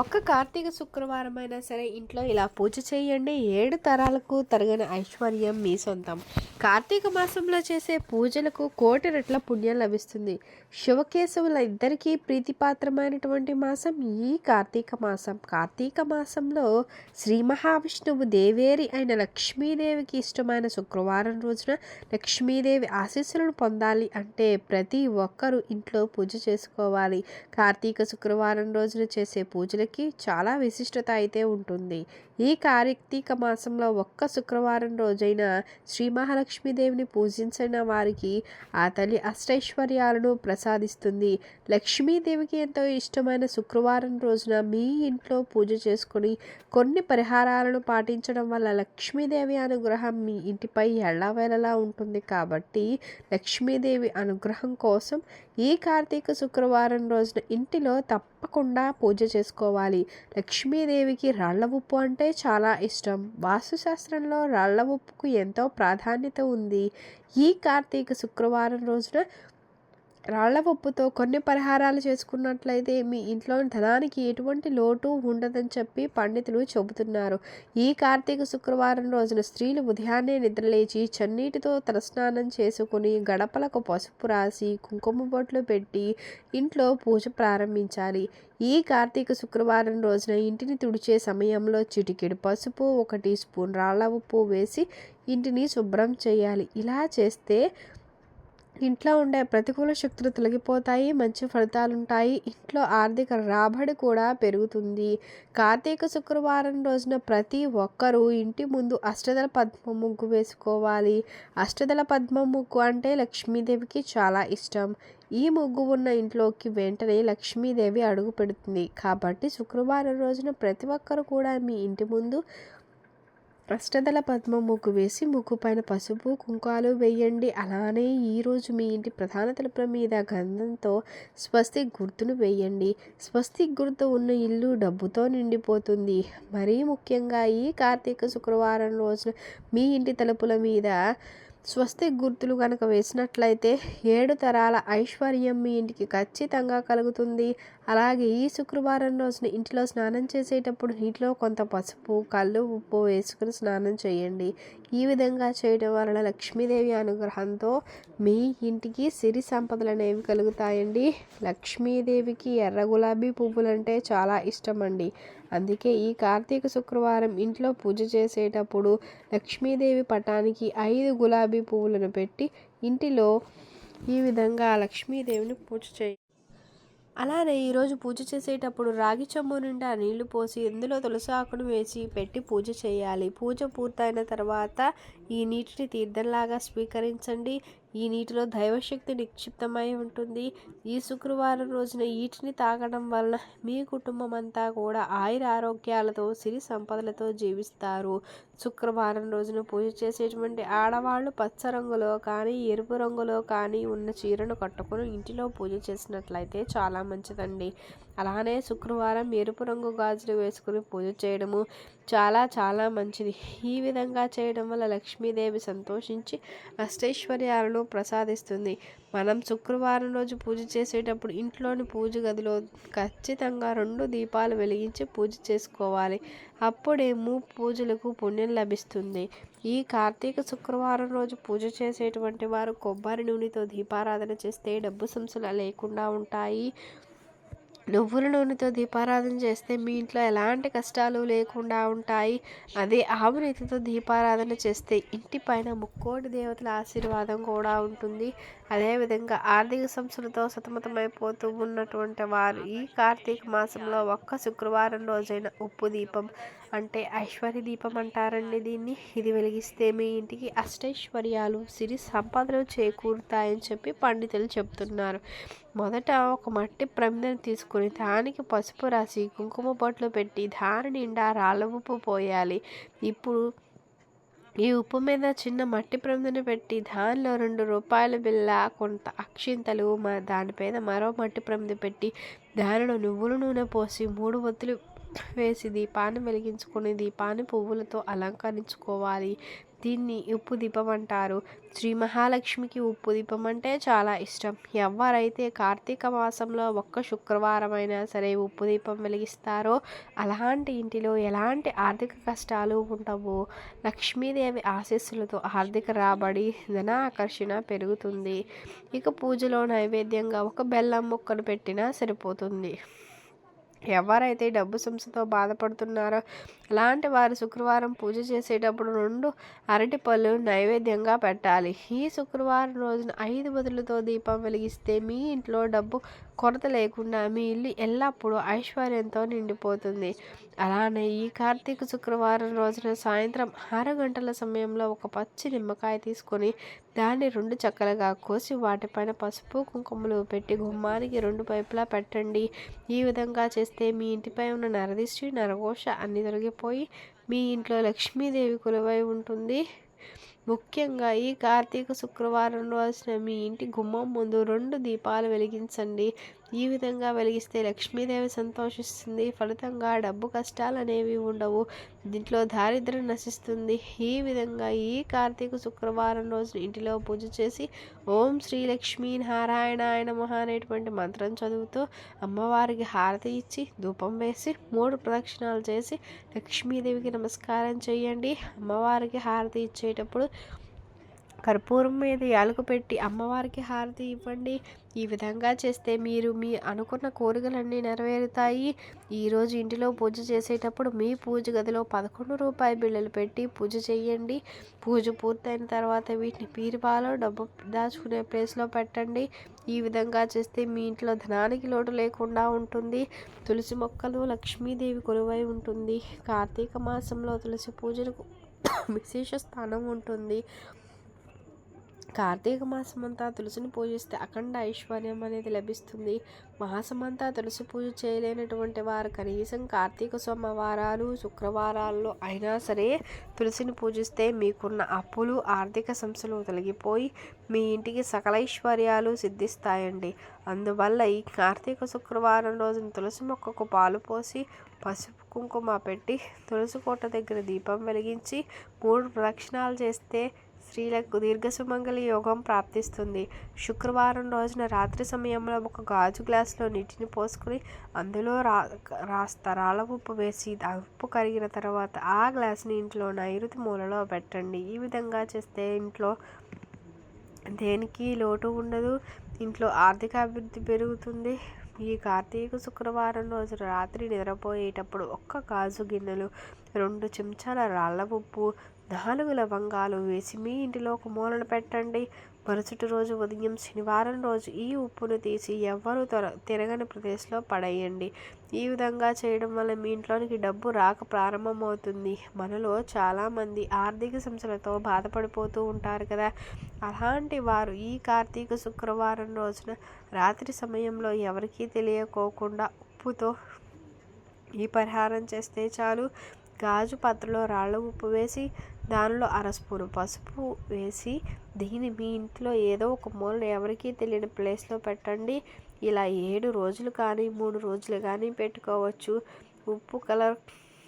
ఒక్క కార్తీక శుక్రవారం అయినా సరే ఇంట్లో ఇలా పూజ చేయండి. ఏడు తరాలకు తరగని ఐశ్వర్యం మీ సొంతం. కార్తీక మాసంలో చేసే పూజలకు కోటి రెట్ల పుణ్యం లభిస్తుంది. శివకేశవుల ఇద్దరికీ ప్రీతిపాత్రమైనటువంటి మాసం ఈ కార్తీక మాసం. కార్తీక మాసంలో శ్రీ మహావిష్ణువు దేవేరి అయిన లక్ష్మీదేవికి ఇష్టమైన శుక్రవారం రోజున లక్ష్మీదేవి ఆశీస్సులను పొందాలి అంటే ప్రతి ఒక్కరూ ఇంట్లో పూజ చేసుకోవాలి. కార్తీక శుక్రవారం రోజున చేసే పూజలకి చాలా విశిష్టత అయితే ఉంటుంది. ఈ కార్తీక మాసంలో ఒక్క శుక్రవారం రోజైన శ్రీ మహాలక్ష్మీదేవిని పూజించిన వారికి ఆ తల్లి అష్టైశ్వర్యాలను ప్రసాదిస్తుంది. లక్ష్మీదేవికి ఎంతో ఇష్టమైన శుక్రవారం రోజున మీ ఇంట్లో పూజ చేసుకొని కొన్ని పరిహారాలను పాటించడం వల్ల లక్ష్మీదేవి అనుగ్రహం మీ ఇంటిపై ఎళ్ళవేళలా ఉంటుంది. కాబట్టి లక్ష్మీదేవి అనుగ్రహం కోసం ఈ కార్తీక శుక్రవారం రోజున ఇంటిలో తప్పకుండా పూజ చేసుకోవాలి. లక్ష్మీదేవికి రాళ్ళ ఉప్పు అంటే చాలా ఇష్టం. వాస్తుశాస్త్రంలో రాళ్ళ ఉప్పుకు ఎంతో ప్రాధాన్యత ఉంది. ఈ కార్తీక శుక్రవారం రోజున రాళ్ళ ఉప్పుతో కొన్ని పరిహారాలు చేసుకున్నట్లయితే మీ ఇంట్లో ధనానికి ఎటువంటి లోటు ఉండదని చెప్పి పండితులు చెబుతున్నారు. ఈ కార్తీక శుక్రవారం రోజున స్త్రీలు ఉదయాన్నే నిద్రలేచి చన్నీటితో తలస్నానం చేసుకుని గడపలకు పసుపు రాసి కుంకుమ బొట్లు పెట్టి ఇంట్లో పూజ ప్రారంభించాలి. ఈ కార్తీక శుక్రవారం రోజున ఇంటిని తుడిచే సమయంలో చిటికెడు పసుపు ఒక టీ స్పూన్ రాళ్ళ ఉప్పు వేసి ఇంటిని శుభ్రం చేయాలి. ఇలా చేస్తే ఇంట్లో ఉండే ప్రతికూల శక్తులు తొలగిపోతాయి మంచి ఫలితాలు ఉంటాయి ఇంట్లో ఆర్థిక రాబడి కూడా పెరుగుతుంది. కార్తీక శుక్రవారం రోజున ప్రతి ఒక్కరూ ఇంటి ముందు అష్టదల పద్మ ముగ్గు వేసుకోవాలి. అష్టదల పద్మ ముగ్గు అంటే లక్ష్మీదేవికి చాలా ఇష్టం. ఈ ముగ్గు ఉన్న ఇంట్లోకి వెంటనే లక్ష్మీదేవి అడుగు పెడుతుంది. కాబట్టి శుక్రవారం రోజున ప్రతి ఒక్కరు కూడా మీ ఇంటి ముందు అష్టదళ పద్మ ముగ్గు వేసి ముగ్గు పైన పసుపు కుంకాలు వేయండి. అలానే ఈరోజు మీ ఇంటి ప్రధాన తలుపుల మీద గంధంతో స్వస్తి గుర్తును వేయండి. స్వస్తి గుర్తు ఉన్న ఇల్లు డబ్బుతో నిండిపోతుంది. మరీ ముఖ్యంగా ఈ కార్తీక శుక్రవారం రోజున మీ ఇంటి తలుపుల మీద స్వస్తి గుర్తులు కనుక వేసినట్లయితే ఏడు తరాల ఐశ్వర్యం మీ ఇంటికి ఖచ్చితంగా కలుగుతుంది. అలాగే ఈ శుక్రవారం రోజున ఇంటిలో స్నానం చేసేటప్పుడు నీటిలో కొంత పసుపు కళ్ళు ఉప్పు వేసుకుని స్నానం చేయండి. ఈ విధంగా చేయడం వలన లక్ష్మీదేవి అనుగ్రహంతో మీ ఇంటికి సిరి సంపదలు అనేవి కలుగుతాయండి. లక్ష్మీదేవికి ఎర్ర గులాబీ పువ్వులంటే చాలా ఇష్టం అండి అందుకే ఈ కార్తీక శుక్రవారం ఇంట్లో పూజ చేసేటప్పుడు లక్ష్మీదేవి పటానికి ఐదు గులాబీ పువ్వులను పెట్టి ఇంటిలో ఈ విధంగా లక్ష్మీదేవిని పూజ చేయి అలానే ఈరోజు పూజ చేసేటప్పుడు రాగి చెంబు నిండా నీళ్ళు పోసి ఇందులో తులసి ఆకును వేసి పెట్టి పూజ చేయాలి. పూజ పూర్తయిన తర్వాత ఈ నీటిని తీర్థంలాగా స్వీకరించండి. ఈ నీటిలో దైవశక్తి నిక్షిప్తమై ఉంటుంది. ఈ శుక్రవారం రోజున వీటిని తాగడం వలన మీ కుటుంబం అంతా కూడా ఆయుర ఆరోగ్యాలతో సిరి సంపదలతో జీవిస్తారు. శుక్రవారం రోజున పూజ చేసేటువంటి ఆడవాళ్ళు పచ్చ రంగులో కానీ ఎరుపు రంగులో కానీ ఉన్న చీరను కట్టుకొని ఇంటిలో పూజ చేసినట్లయితే చాలా మంచిదండి. అలానే శుక్రవారం ఎరుపు రంగు గాజులు వేసుకుని పూజ చేయడము చాలా చాలా మంచిది. ఈ విధంగా చేయడం వల్ల లక్ష్మీదేవి సంతోషించి అష్టైశ్వర్యాలను ప్రసాదిస్తుంది. మనం శుక్రవారం రోజు పూజ చేసేటప్పుడు ఇంట్లోని పూజ గదిలో ఖచ్చితంగా రెండు దీపాలు వెలిగించి పూజ చేసుకోవాలి. అప్పుడేమో పూజలకు పుణ్యం లభిస్తుంది. ఈ కార్తీక శుక్రవారం రోజు పూజ చేసేటువంటి వారు కొబ్బరి నూనెతో దీపారాధన చేస్తే డబ్బు సంస్థలు లేకుండా ఉంటాయి. నువ్వుల నూనెతో దీపారాధన చేస్తే మీ ఇంట్లో ఎలాంటి కష్టాలు లేకుండా ఉంటాయి? అదే ఆవు నెయ్యితో దీపారాధన చేస్తే ఇంటి పైన ముక్కోటి దేవతల ఆశీర్వాదం కూడా ఉంటుంది. అదేవిధంగా ఆర్థిక సంస్థలతో సతమతమైపోతూ ఉన్నటువంటి వారు ఈ కార్తీక మాసంలో ఒక్క శుక్రవారం రోజైన ఉప్పు దీపం అంటే ఐశ్వర్య దీపం అంటారండి దీన్ని. ఇది వెలిగిస్తే మీ ఇంటికి అష్టైశ్వర్యాలు సిరి సంపదలు చేకూరుతాయని చెప్పి పండితులు చెప్తున్నారు. మొదట ఒక మట్టి ప్రమిదను తీసుకుని దానికి పసుపు రాసి కుంకుమ బొట్లు పెట్టి దాని నిండా రాళ్ళ ఉప్పు పోయాలి. ఇప్పుడు ఈ ఉప్పు మీద చిన్న మట్టి ప్రమిదను పెట్టి దానిలో రెండు రూపాయల బిళ్ళ కొంత అక్షింతలు మా దానిపైన మరో మట్టి ప్రమిద పెట్టి దానిలో నువ్వుల నూనె పోసి మూడు ఒత్తులు వేసి దీపాన్ని వెలిగించుకొని దీపాన్ని పువ్వులతో అలంకరించుకోవాలి. దీన్ని ఉప్పు దీపం అంటారు. శ్రీ మహాలక్ష్మికి ఉప్పు దీపం అంటే చాలా ఇష్టం. ఎవరైతే కార్తీక మాసంలో ఒక్క శుక్రవారం అయినా సరే ఉప్పు దీపం వెలిగిస్తారో అలాంటి ఇంటిలో ఎలాంటి ఆర్థిక కష్టాలు ఉండవు. లక్ష్మీదేవి ఆశీస్సులతో ఆర్థిక రాబడి ధన ఆకర్షణ పెరుగుతుంది. ఇక పూజలో నైవేద్యంగా ఒక బెల్లం ముక్కను పెట్టినా సరిపోతుంది. ఎవరైతే డబ్బు సంస్థతో బాధపడుతున్నారో అలాంటి వారు శుక్రవారం పూజ చేసేటప్పుడు రెండు అరటి పళ్ళు నైవేద్యంగా పెట్టాలి. ఈ శుక్రవారం రోజున ఐదు బదులతో దీపం వెలిగిస్తే మీ ఇంట్లో డబ్బు కొరత లేకుండా మీ ఇల్లు ఎల్లప్పుడూ ఐశ్వర్యంతో నిండిపోతుంది. అలానే ఈ కార్తీక శుక్రవారం రోజున సాయంత్రం ఆరు గంటల సమయంలో ఒక పచ్చి నిమ్మకాయ తీసుకొని దాన్ని రెండు చక్కలుగా కోసి వాటిపైన పసుపు కుంకుమలు పెట్టి గుమ్మానికి రెండు పైపులా పెట్టండి. ఈ విధంగా చేస్తే మీ ఇంటిపై ఉన్న నరదిష్టి నరఘోష అన్ని తొలగిపోయి మీ ఇంట్లో లక్ష్మీదేవి కొలువై ఉంటుంది. ముఖ్యంగా ఈ కార్తీక శుక్రవారం రోజున మీ ఇంటి గుమ్మం ముందు రెండు దీపాలు వెలిగించండి. ఈ విధంగా వెలిగిస్తే లక్ష్మీదేవి సంతోషిస్తుంది. ఫలితంగా డబ్బు కష్టాలు అనేవి ఉండవు. దీంట్లో దారిద్ర్యం నశిస్తుంది. ఈ విధంగా ఈ కార్తీక శుక్రవారం రోజు ఇంటిలో పూజ చేసి ఓం శ్రీ లక్ష్మీ నారాయణ నమః అనేటువంటి మంత్రం చదువుతూ అమ్మవారికి హారతి ఇచ్చి ధూపం వేసి మూడు ప్రదక్షిణాలు చేసి లక్ష్మీదేవికి నమస్కారం చేయండి. అమ్మవారికి హారతి ఇచ్చేటప్పుడు కర్పూరం మీద యాలకు పెట్టి అమ్మవారికి హారతి ఇవ్వండి. ఈ విధంగా చేస్తే మీరు మీ అనుకున్న కోరికలన్నీ నెరవేరుతాయి. ఈరోజు ఇంటిలో పూజ చేసేటప్పుడు మీ పూజ గదిలో పదకొండు రూపాయ బిళ్ళలు పెట్టి పూజ చేయండి. పూజ పూర్తయిన తర్వాత వీటిని పీరుపాలో డబ్బు దాచుకునే ప్లేస్లో పెట్టండి. ఈ విధంగా చేస్తే మీ ఇంట్లో ధనానికి లోటు లేకుండా ఉంటుంది. తులసి మొక్కలు లక్ష్మీదేవి కొలువై ఉంటుంది. కార్తీక మాసంలో తులసి పూజలకు విశేష స్థానం ఉంటుంది. కార్తీక మాసం అంతా తులసిని పూజిస్తే అఖండ ఐశ్వర్యం అనేది లభిస్తుంది. మాసమంతా తులసి పూజ చేయలేనటువంటి వారు కనీసం కార్తీక సోమవారాలు శుక్రవారాల్లో అయినా సరే తులసిని పూజిస్తే మీకున్న అప్పులు ఆర్థిక సమస్యలు తొలగిపోయి మీ ఇంటికి సకల ఐశ్వర్యాలు సిద్ధిస్తాయండి. అందువల్ల ఈ కార్తీక శుక్రవారం రోజున తులసి మొక్కకు పాలు పోసి పసుపు కుంకుమ పెట్టి తులసి కోట దగ్గర దీపం వెలిగించి మూడు ప్రదక్షిణాలు చేస్తే స్త్రీలకు దీర్ఘ సుమంగళి యోగం ప్రాప్తిస్తుంది. శుక్రవారం రోజున రాత్రి సమయంలో ఒక గాజు గ్లాసులో నీటిని పోసుకుని అందులో రా రాస్త రాళ్ళ ఉప్పు వేసి ఉప్పు కరిగిన తర్వాత ఆ గ్లాసుని ఇంట్లో నైరుతి మూలలో పెట్టండి. ఈ విధంగా చేస్తే ఇంట్లో దేనికి లోటు ఉండదు. ఇంట్లో ఆర్థిక అభివృద్ధి పెరుగుతుంది. ఈ కార్తీక శుక్రవారం రోజు రాత్రి నిద్రపోయేటప్పుడు ఒక్క గాజు గిన్నెలు రెండు చెంచాల రాళ్ళ ఉప్పు నాలుగు లవంగాలు వేసి మీ ఇంటిలో ఒక మూలన పెట్టండి. మరుసటి రోజు ఉదయం శనివారం రోజు ఈ ఉప్పును తీసి ఎవ్వరూ తొర తిరగని ప్రదేశంలో పడేయండి. ఈ విధంగా చేయడం వల్ల మీ ఇంట్లోనికి డబ్బు రాక ప్రారంభమవుతుంది. మనలో చాలామంది ఆర్థిక సమస్యలతో బాధపడిపోతూ ఉంటారు కదా. అలాంటి వారు ఈ కార్తీక శుక్రవారం రోజున రాత్రి సమయంలో ఎవరికీ తెలియకోకుండా ఉప్పుతో ఈ పరిహారం చేస్తే చాలు. గాజు పాత్రలో రాళ్ళ ఉప్పు వేసి దానిలో అర స్పూను పసుపు వేసి దీన్ని మీ ఇంట్లో ఏదో ఒక మూలన ఎవరికీ తెలియని ప్లేస్లో పెట్టండి. ఇలా ఏడు రోజులు కానీ మూడు రోజులు కానీ పెట్టుకోవచ్చు. ఉప్పు కలర్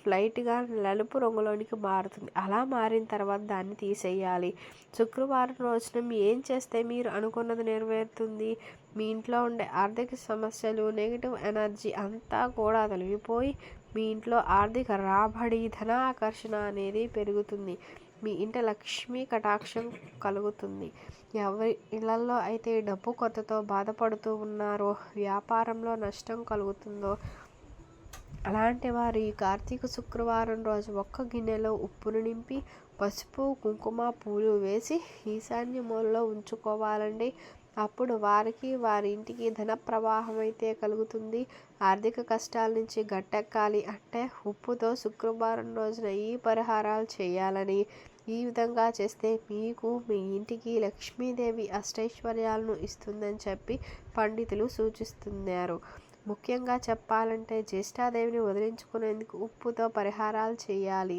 లైట్గా నలుపు రంగులోనికి మారుతుంది. అలా మారిన తర్వాత దాన్ని తీసేయాలి. శుక్రవారం రోజున ఏం చేస్తే మీరు అనుకున్నది నెరవేరుతుంది? మీ ఇంట్లో ఉండే ఆర్థిక సమస్యలు నెగిటివ్ ఎనర్జీ అంతా కూడా తొలగిపోయి మీ ఇంట్లో ఆర్థిక రాబడి ధన ఆకర్షణ అనేది పెరుగుతుంది. మీ ఇంట లక్ష్మీ కటాక్షం కలుగుతుంది. ఎవరి ఇళ్ళలో అయితే డబ్బు కొత్తతో బాధపడుతూ ఉన్నారో వ్యాపారంలో నష్టం కలుగుతుందో అలాంటి వారు ఈ కార్తీక శుక్రవారం రోజు ఒక్క గిన్నెలో ఉప్పును నింపి పసుపు కుంకుమ పూలు వేసి ఈశాన్య మూలలో ఉంచుకోవాలండి. అప్పుడు వారికి వారి ఇంటికి ధన ప్రవాహం అయితే కలుగుతుంది. ఆర్థిక కష్టాల నుంచి గట్టెక్కాలి అంటే ఉప్పుతో శుక్రవారం రోజున ఈ పరిహారాలు చేయాలని ఈ విధంగా చేస్తే మీకు మీ ఇంటికి లక్ష్మీదేవి అష్టైశ్వర్యాలను ఇస్తుందని చెప్పి పండితులు సూచిస్తున్నారు. ముఖ్యంగా చెప్పాలంటే జ్యేష్ఠాదేవిని వదిలించుకునేందుకు ఉప్పుతో పరిహారాలు చేయాలి.